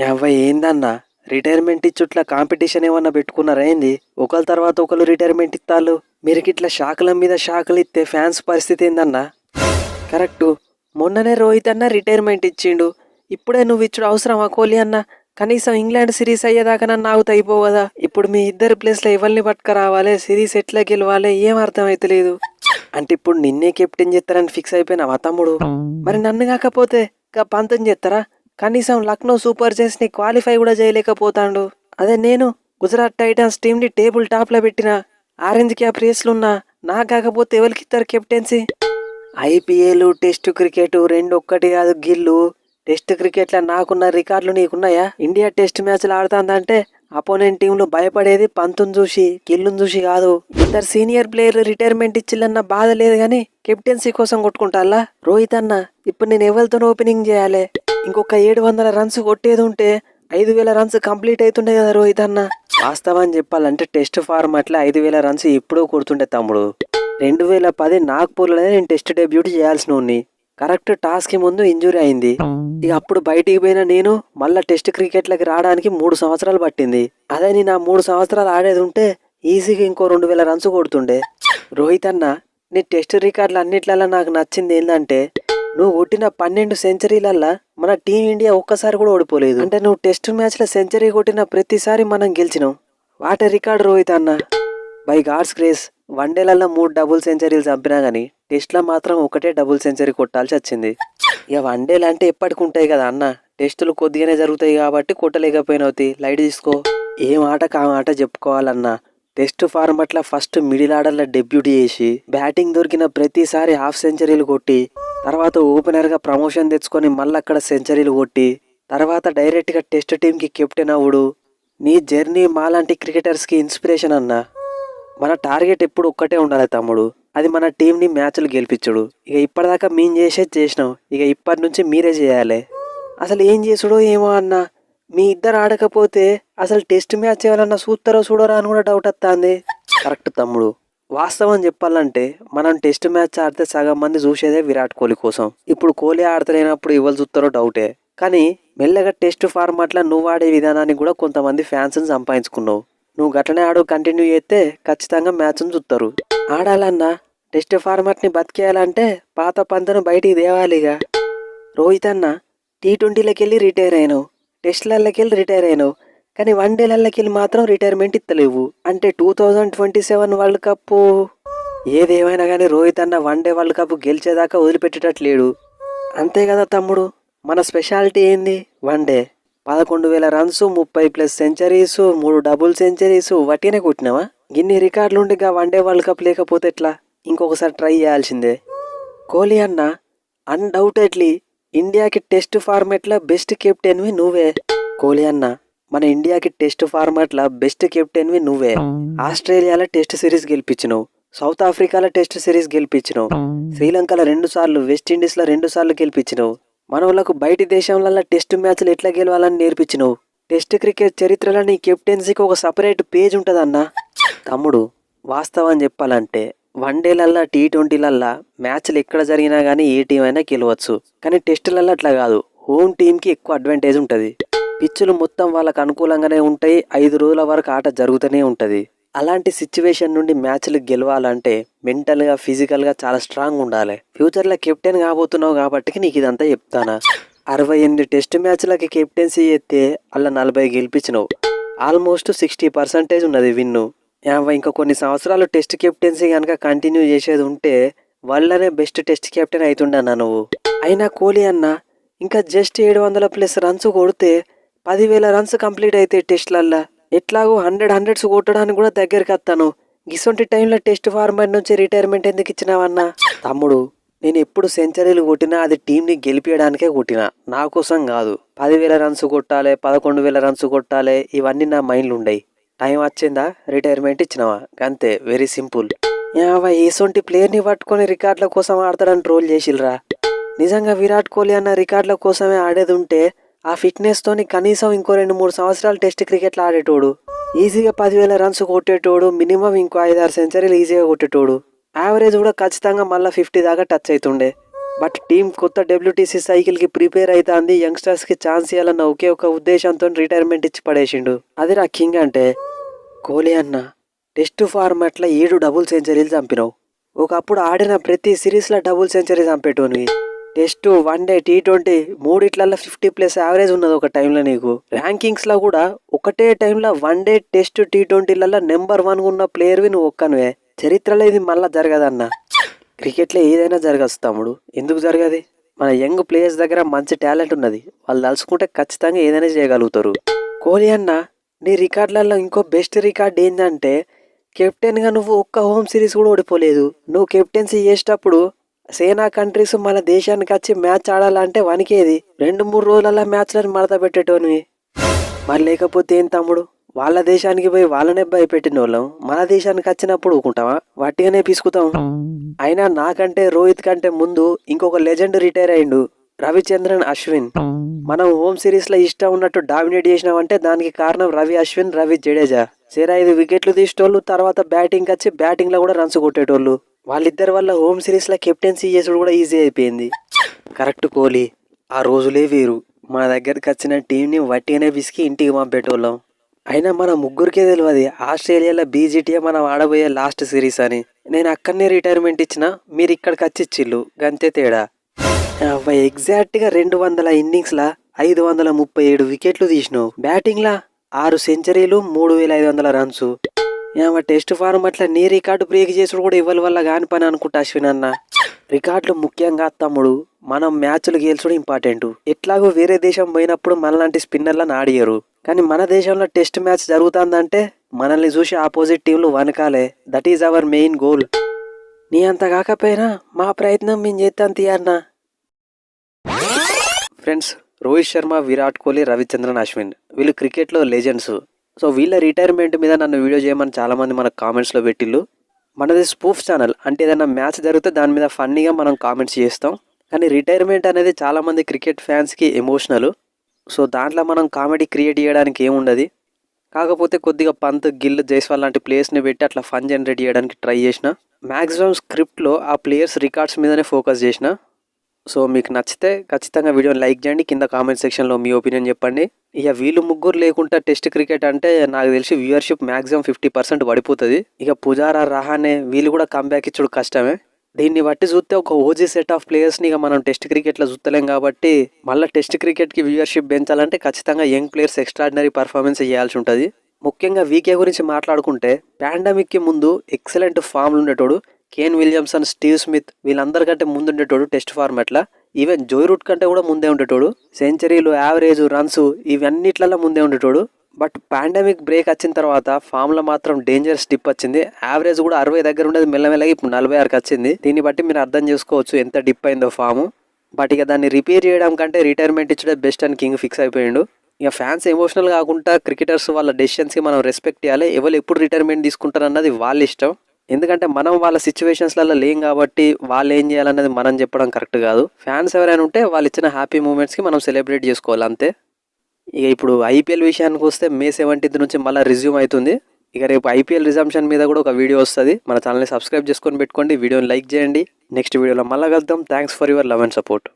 అవ్వ ఏందన్నా? రిటైర్మెంట్ ఇచ్చుట్ల కాంపిటీషన్ ఏమన్నా పెట్టుకున్నారా ఏంది? ఒకరి తర్వాత ఒకరు రిటైర్మెంట్ ఇత్తాళ్ళు. మీరు ఇట్లా షాకుల మీద షాకులు ఇస్తే ఫ్యాన్స్ పరిస్థితి ఏందన్నా? కరెక్టు. మొన్ననే రోహిత్ అన్న రిటైర్మెంట్ ఇచ్చిండు. ఇప్పుడే నువ్వు ఇచ్చుడు అవసరమా కోహ్లీ అన్న? కనీసం ఇంగ్లాండ్ సిరీస్ అయ్యేదాకా నన్ను ఆగుతా ఇప్పుడు మీ ఇద్దరు ప్లేస్లో ఎవరిని పట్టుకురావాలి? సిరీస్ ఎట్లా గెలవాలి? ఏం అర్థం అవుతలేదు అంటే ఇప్పుడు నిన్నే కెప్టెన్ చేస్తారని ఫిక్స్ అయిపోయినావా తమ్ముడు? మరి నన్ను కాకపోతే ఇంకా పంతం చేస్తారా? కనీసం లక్నో సూపర్ జైన్స్ని క్వాలిఫై కూడా చేయలేకపోతాండు. అదే నేను గుజరాత్ టైటన్స్ టీంని టేబుల్ టాప్లో పెట్టిన ఆరెంజ్ క్యాప్ రేస్లున్నా నా కాకపోతే ఎవరికి ఇస్తారు కెప్టెన్సీ? ఐపీఎల్ టెస్ట్ క్రికెట్ రెండు ఒక్కటి కాదు గిల్లు. టెస్ట్ క్రికెట్లో నాకున్న రికార్డులు నీకున్నాయా? ఇండియా టెస్ట్ మ్యాచ్లు ఆడుతుందంటే అపోనెంట్ టీంలు భయపడేది పంతుని చూసి కిల్లుని చూసి కాదు. ఇద్దరు సీనియర్ ప్లేయర్ రిటైర్మెంట్ ఇచ్చిల్లన్న బాధ లేదు కానీ కెప్టెన్సీ కోసం కొట్టుకుంటాలా రోహిత్ అన్న ఇప్పుడు నేను ఎవరితో ఓపెనింగ్ చేయాలి. ఇంకొక ఏడు వందల రన్స్ కొట్టేది ఉంటే ఐదు వేల రన్స్ కంప్లీట్ అవుతుండే కదా రోహిత్ అన్న. వాస్తవం చెప్పాలంటే టెస్ట్ ఫార్మాట్లో ఐదు వేల రన్స్ ఎప్పుడూ కొడుతుండే తమ్ముడు. రెండు వేల పది నాగ్పూర్లోనే నేను టెస్ట్ డెబ్యూట్ చేయాల్సిన ఉన్ని కరెక్ట్ టాస్క్ ముందు ఇంజురీ అయింది. ఇక అప్పుడు బయటికి పోయిన నేను మళ్ళా టెస్ట్ క్రికెట్లకి రావడానికి మూడు సంవత్సరాలు పట్టింది. అదే నేను ఆ మూడు సంవత్సరాలు ఆడేది ఉంటే ఈజీగా ఇంకో రెండు వేల రన్స్ కొడుతుండే. రోహిత్ అన్న నీ టెస్ట్ రికార్డులు అన్నిట్లలో నాకు నచ్చింది ఏంటంటే నువ్వు కొట్టిన పన్నెండు సెంచరీలల్లా మన టీమిండియా ఒక్కసారి కూడా ఓడిపోలేదు. అంటే నువ్వు టెస్ట్ మ్యాచ్లో సెంచరీ కొట్టిన ప్రతిసారి మనం గెలిచినాం. వాట రికార్డ్ రోహిత్ అన్న. బై గాడ్స్ వన్ వన్డేలలో మూడు డబుల్ సెంచరీలు చంపినా కానీ టెస్ట్లో మాత్రం ఒకటే డబుల్ సెంచరీ కొట్టాల్సి వచ్చింది. ఇక వన్డేలు అంటే ఎప్పటికి ఉంటాయి కదా అన్న. టెస్టులు కొద్దిగానే జరుగుతాయి కాబట్టి కొట్టలేకపోయినవుతాయి లైట్ తీసుకో. ఏం ఆటకు ఆ మాట చెప్పుకోవాలన్నా. టెస్ట్ ఫార్మట్ల ఫస్ట్ మిడిల్ ఆర్డర్లో డెబ్యూట్ చేసి బ్యాటింగ్ దొరికిన ప్రతిసారి హాఫ్ సెంచరీలు కొట్టి తర్వాత ఓపెనర్గా ప్రమోషన్ తెచ్చుకొని మళ్ళీ అక్కడ సెంచరీలు కొట్టి తర్వాత డైరెక్ట్గా టెస్ట్ టీంకి కెప్టెన్ అవుడు నీ జర్నీ మాలాంటి క్రికెటర్స్కి ఇన్స్పిరేషన్ అన్నా. మన టార్గెట్ ఎప్పుడు ఒక్కటే ఉండాలి తమ్ముడు. అది మన టీంని మ్యాచ్లు గెలిపించుడు. ఇక ఇప్పటిదాకా మేము చేసేది చేసినాం. ఇక ఇప్పటి నుంచి మీరే చేయాలి. అసలు ఏం చేసుడో ఏమో అన్నా. మీ ఇద్దరు ఆడకపోతే అసలు టెస్ట్ మ్యాచ్ ఎవరన్నా చూస్తారో చూడరా అని కూడా డౌట్ వస్తుంది. కరెక్ట్ తమ్ముడు. వాస్తవం చెప్పాలంటే మనం టెస్ట్ మ్యాచ్ ఆడితే సగం మంది చూసేదే విరాట్ కోహ్లీ కోసం. ఇప్పుడు కోహ్లీ ఆడతలేనప్పుడు ఎవరు చూస్తారో డౌటే కానీ మెల్లగా టెస్ట్ ఫార్మాట్లో నువ్వు ఆడే విధానానికి కూడా కొంతమంది ఫ్యాన్స్ని సంపాదించుకున్నావు. నువ్వు గట్లనే ఆడు కంటిన్యూ చేస్తే ఖచ్చితంగా మ్యాచ్ని చూస్తారు. ఆడాలన్నా టెస్ట్ ఫార్మాట్ని బతికేయాలంటే పాత పంతను బయటికి తేవాలిగా. రోహిత్ అన్న టీ ట్వంటీలకి వెళ్ళి రిటైర్ అయినావు. టెస్ట్లకి వెళ్ళి రిటైర్ అయినావు. కానీ వన్ డేలకి వెళ్ళి మాత్రం రిటైర్మెంట్ ఇస్తలేవు అంటే two thousand twenty seven world cup ఏదేమైనా కానీ రోహిత్ అన్న వన్ డే వరల్డ్ కప్ గెలిచేదాకా వదిలిపెట్టేటట్లేడు. అంతే కదా తమ్ముడు. మన స్పెషాలిటీ ఏంది? One day. పదకొండు వేల రన్స్ ముప్పై ప్లస్ సెంచరీస్ మూడు డబుల్ సెంచరీస్ వట్టినే కొట్టినావా? ఇన్ని రికార్డులు ఉండి వన్ డే వరల్డ్ కప్ లేకపోతే ఎట్లా? ఇంకొకసారి ట్రై చేయాల్సిందే. కోహ్లీ అన్న అన్డౌటెడ్లీ ఇండియాకి టెస్ట్ ఫార్మాట్లో బెస్ట్ కెప్టెన్వి నువ్వే. కోహ్లీ అన్న మన ఇండియాకి టెస్ట్ ఫార్మాట్లో బెస్ట్ కెప్టెన్వి నువ్వే. ఆస్ట్రేలియాలో టెస్ట్ సిరీస్ గెలిపించినావు సౌత్ ఆఫ్రికాలో టెస్ట్ సిరీస్ గెలిపించినావు శ్రీలంకలో రెండు సార్లు వెస్టిండీస్లో రెండు సార్లు గెలిపించినావు. మన వాళ్ళకు బయటి దేశంలో టెస్ట్ మ్యాచ్లు ఎట్లా గెలవాలని నేర్పించినావు? టెస్ట్ క్రికెట్ చరిత్రలో నీ కెప్టెన్సీకి ఒక సపరేట్ పేజ్ ఉంటుందన్నా. తమ్ముడు వాస్తవం చెప్పాలంటే వన్ డేలల్లా టీ ట్వంటీలల్లా మ్యాచ్లు ఎక్కడ జరిగినా కానీ ఏ టీం అయినా గెలవచ్చు. కానీ టెస్టులల్లో అట్లా కాదు. హోమ్ టీంకి ఎక్కువ అడ్వాంటేజ్ ఉంటుంది. పిచ్చులు మొత్తం వాళ్ళకు అనుకూలంగానే ఉంటాయి. ఐదు రోజుల వరకు ఆట జరుగుతూనే ఉంటుంది. అలాంటి సిచ్యువేషన్ నుండి మ్యాచ్లు గెలవాలంటే మెంటల్గా ఫిజికల్గా చాలా స్ట్రాంగ్ ఉండాలి. ఫ్యూచర్లో కెప్టెన్ కాబోతున్నావు కాబట్టి నీకు ఇదంతా చెప్తానా? అరవై ఎనిమిది టెస్ట్ మ్యాచ్లకి కెప్టెన్సీ చేస్తే అలా నలభై గెలిపించినావు. ఆల్మోస్ట్ సిక్స్టీ పర్సెంటేజ్ ఉన్నది విన్ను. ఇంకా కొన్ని సంవత్సరాలు టెస్ట్ కెప్టెన్సీ కనుక కంటిన్యూ చేసేది ఉంటే వాళ్ళనే బెస్ట్ టెస్ట్ కెప్టెన్ అవుతుండన్నా నువ్వు. అయినా కోహ్లీ అన్న ఇంకా జస్ట్ ఏడు వందల ప్లస్ రన్స్ కొడితే పదివేల రన్స్ కంప్లీట్ అయితే టెస్ట్లల్లా. ఎట్లాగో హండ్రెడ్ హండ్రెడ్స్ కొట్టడానికి కూడా దగ్గరికి వస్తాను ఇసొంటి టైంలో టెస్ట్ ఫార్మాట్ నుంచి రిటైర్మెంట్ ఎందుకు ఇచ్చినావన్నా? తమ్ముడు నేను ఎప్పుడు సెంచరీలు కొట్టినా అది టీంని గెలిపించడానికే కొట్టినా. నా కోసం కాదు. పదివేల రన్స్ కొట్టాలి పదకొండు వేల రన్స్ కొట్టాలి ఇవన్నీ నా మైండ్లు ఉండయి. టైం వచ్చిందా? రిటైర్మెంట్ ఇచ్చినావా? అంతే వెరీ సింపుల్ యావా ఏసొంటి ప్లేయర్ని పట్టుకొని రికార్డుల కోసం ఆడతాడని ట్రోల్ చేసిల్రా? నిజంగా విరాట్ కోహ్లీ అన్న రికార్డుల కోసమే ఆడేది ఉంటే ఆ ఫిట్నెస్తోని కనీసం ఇంకో రెండు మూడు సంవత్సరాలు టెస్ట్ క్రికెట్లో ఆడేటోడు. ఈజీగా పదివేల రన్స్ కొట్టేటోడు మినిమం ఇంకో ఐదారు సెంచరీలు ఈజీగా కొట్టేటోడు. యావరేజ్ కూడా ఖచ్చితంగా మళ్ళీ ఫిఫ్టీ దాకా టచ్ అవుతుండే బట్ టీం కొత్త డబ్ల్యూటీసీ సైకిల్కి ప్రిపేర్ అవుతుంది యంగ్స్టర్స్కి ఛాన్స్ ఇవ్వాలన్న ఒకే ఒక ఉద్దేశంతో రిటైర్మెంట్ ఇచ్చి పడేసిండు. అది నా కింగ్ అంటే. కోహ్లీ అన్న టెస్ట్ ఫార్మాట్లో ఏడు డబుల్ సెంచరీలు చంపినావు. ఒకప్పుడు ఆడిన ప్రతి సిరీస్లో double century చంపేటోని. Test one day T twenty మూడిట్లలో fifty plus average ఉన్నది ఒక టైంలో నీకు. ర్యాంకింగ్స్లో కూడా ఒకటే టైంలో వన్ డే టెస్ట్ టీ ట్వంటీలలో నెంబర్ వన్ ఉన్న ప్లేయర్వి నువ్వు ఒక్కనువే. చరిత్రలో ఇది మళ్ళీ జరగదన్నా. క్రికెట్లో ఏదైనా జరగచ్చు తమ్ముడు. ఎందుకు జరగదు? మన యంగ్ ప్లేయర్స్ దగ్గర మంచి టాలెంట్ ఉన్నది. వాళ్ళు తలుచుకుంటే ఖచ్చితంగా ఏదైనా చేయగలుగుతారు. కోహ్లీ అన్న నీ రికార్డులలో ఇంకో బెస్ట్ రికార్డ్ ఏంటంటే కెప్టెన్గా నువ్వు ఒక్క హోమ్ సిరీస్ కూడా ఓడిపోలేదు. నువ్వు కెప్టెన్సీ చేసేటప్పుడు సేనా కంట్రీస్ మన దేశానికి వచ్చి మ్యాచ్ ఆడాలంటే వనికేది రెండు మూడు రోజులలో మ్యాచ్లను మడత పెట్టేటోనివి. మరి లేకపోతే ఏం తమ్ముడు? వాళ్ళ దేశానికి పోయి వాళ్ళనే భయపెట్టిన వాళ్ళం మన దేశానికి వచ్చినప్పుడు ఊకుంటావా వట్టిగానే పిసుకుతాం. అయినా నాకంటే రోహిత్ కంటే ముందు ఇంకొక లెజెండ్ రిటైర్ అయిండు రవిచంద్రన్ అశ్విన్. మనం హోమ్ సిరీస్లో ఇష్టం ఉన్నట్టు డామినేట్ చేసినామంటే దానికి కారణం రవి అశ్విన్ రవి జడేజా. సరే ఐదు వికెట్లు తీసేటోళ్ళు తర్వాత బ్యాటింగ్ వచ్చి బ్యాటింగ్లో కూడా రన్స్ కొట్టేటోళ్ళు. వాళ్ళిద్దరి వల్ల హోమ్ సిరీస్లో కెప్టెన్సీ చేసుడు కూడా ఈజీ అయిపోయింది. కరెక్ట్ కోహ్లీ. ఆ రోజులే వేరు. మన దగ్గరికి వచ్చిన టీంని వట్టిగానే విసికి ఇంటికి పంపేటోళ్ళం. అయినా మన ముగ్గురికే తెలియదు ఆస్ట్రేలియాలో బీజీటీఏ మనం ఆడబోయే లాస్ట్ సిరీస్ అని. నేను అక్కడనే రిటైర్మెంట్ ఇచ్చిన మీరు ఇక్కడికి వచ్చి ఇచ్చిళ్ళు గంతే తేడా. అవ్వ ఎగ్జాక్ట్గా రెండు వందల ఇన్నింగ్స్లా ఐదు వందల ముప్పై ఏడు వికెట్లు తీసినావు. బ్యాటింగ్లా ఆరు సెంచరీలు మూడు వేల ఐదు వందల రన్స్ ఏమ టెస్ట్ అట్లా నీ రికార్డు బ్రేక్ చేసుడు కూడా ఇవ్వల వల్ల కాని పని అనుకుంటా అశ్విన్ అన్న. రికార్డులు ముఖ్యంగా తమ్ముడు మనం మ్యాచ్లు గెలిచడం ఇంపార్టెంట్. ఎట్లాగో వేరే దేశం పోయినప్పుడు మనలాంటి స్పిన్నర్లను ఆడియరు కానీ మన దేశంలో టెస్ట్ మ్యాచ్ జరుగుతుందంటే మనల్ని చూసి ఆపోజిట్ టీంలు వనకాలే. That is our main goal నీ అంత కాకపోయినా మా ప్రయత్నం మేము చేస్తాం తీయన్నా ఫ్రెండ్స్ రోహిత్ శర్మ విరాట్ కోహ్లీ రవిచంద్రన్ అశ్విన్ వీళ్ళు క్రికెట్లో లెజెండ్స్ సో వీళ్ళ రిటైర్మెంట్ మీద నన్ను వీడియో చేయమని చాలామంది మన కామెంట్స్లో పెట్టిళ్ళు. మనది స్పూఫ్ ఛానల్. అంటే ఏదైనా మ్యాచ్ జరిగితే దాని మీద ఫన్నీగా మనం కామెంట్స్ చేస్తాం. కానీ రిటైర్మెంట్ అనేది చాలామంది క్రికెట్ ఫ్యాన్స్కి ఎమోషనల్ సో దాంట్లో మనం కామెడీ క్రియేట్ చేయడానికి ఏముండదు? కాకపోతే కొద్దిగా పంత్ గిల్ జైస్వాల్ లాంటి ప్లేయర్స్ని పెట్టి అట్లా ఫన్ జనరేట్ చేయడానికి ట్రై చేసిన. మ్యాక్సిమం స్క్రిప్ట్లో ఆ ప్లేయర్స్ రికార్డ్స్ మీదనే ఫోకస్ చేసిన. సో మీకు నచ్చితే ఖచ్చితంగా వీడియోని లైక్ చేయండి. కింద కామెంట్ సెక్షన్లో మీ ఒపీనియన్ చెప్పండి. ఇక వీళ్ళు ముగ్గురు లేకుండా టెస్ట్ క్రికెట్ అంటే నాకు తెలిసి వ్యూవర్షిప్ మ్యాక్సిమం ఫిఫ్టీ పర్సెంట్ పడిపోతుంది. ఇక పుజారా రహానే వీళ్ళు కూడా కంబ్యాక్ ఇచ్చుడు కష్టమే. దీన్ని బట్టి చూస్తే ఒక ఓజీ సెట్ ఆఫ్ ప్లేయర్స్ని ఇక మనం టెస్ట్ క్రికెట్లో చూస్తలేం కాబట్టి మళ్ళీ టెస్ట్ క్రికెట్కి వ్యూవర్షిప్ పెంచాలంటే ఖచ్చితంగా యంగ్ ప్లేయర్స్ ఎక్స్ట్రాడినరీ పర్ఫార్మెన్స్ చేయాల్సి ఉంటుంది. ముఖ్యంగా వీకే గురించి మాట్లాడుకుంటే పాండమిక్కి ముందు ఎక్సలెంట్ ఫామ్లు ఉండేటోడు కేన్ విలియమ్సన్ స్టీవ్ స్మిత్ వీళ్ళందరికంటే ముందు ఉండేటోడు టెస్ట్ ఫార్మాట్లో ఈవెన్ జోయ్ రూట్ కంటే కూడా ముందే ఉండేటోడు. సెంచరీలు యావరేజ్ రన్స్ ఇవన్నిట్లలో ముందే ఉండేటోడు. బట్ పాండమిక్ బ్రేక్ వచ్చిన తర్వాత ఫామ్లో మాత్రం డేంజర్ స్టిప్ వచ్చింది. యావరేజ్ కూడా అరవై దగ్గర ఉండేది మెల్లమెల్లగా ఇప్పుడు నలభై ఆరుకి వచ్చింది. దీన్ని బట్టి మీరు అర్థం చేసుకోవచ్చు ఎంత డిప్ అయిందో ఫామ్. బట్ ఇక దాన్ని రిపేర్ చేయడం కంటే రిటైర్మెంట్ ఇచ్చడే బెస్ట్ అని కింగ్ ఫిక్స్ అయిపోయిండు. ఇక ఫ్యాన్స్ ఎమోషనల్ కాకుండా క్రికెటర్స్ వాళ్ళ డెసిషన్స్కి మనం రెస్పెక్ట్ చేయాలి ఎవరు ఎప్పుడు రిటైర్మెంట్ తీసుకుంటారు అన్నది వాళ్ళ ఇష్టం. ఎందుకంటే మనం వాళ్ళ సిచ్యువేషన్స్లలో లేం కాబట్టి వాళ్ళు ఏం చేయాలన్నది మనం చెప్పడం కరెక్ట్ కాదు. ఫ్యాన్స్ ఎవరైనా ఉంటే వాళ్ళు ఇచ్చిన హ్యాపీ మూమెంట్స్కి మనం సెలబ్రేట్ చేసుకోవాలి అంతే. ఇక ఇప్పుడు ఐపీఎల్ విషయానికి వస్తే మే సెవెంటీన్త్ నుంచి మళ్ళీ రిజ్యూమ్ అవుతుంది. ఇక రేపు ఐపీఎల్ రిజంప్షన్ మీద కూడా ఒక వీడియో వస్తుంది. మన ఛానల్ని సబ్స్క్రైబ్ చేసుకొని పెట్టుకోండి. వీడియోని లైక్ చేయండి. నెక్స్ట్ వీడియోలో మళ్ళీ కలుద్దాం. Thanks for your love and support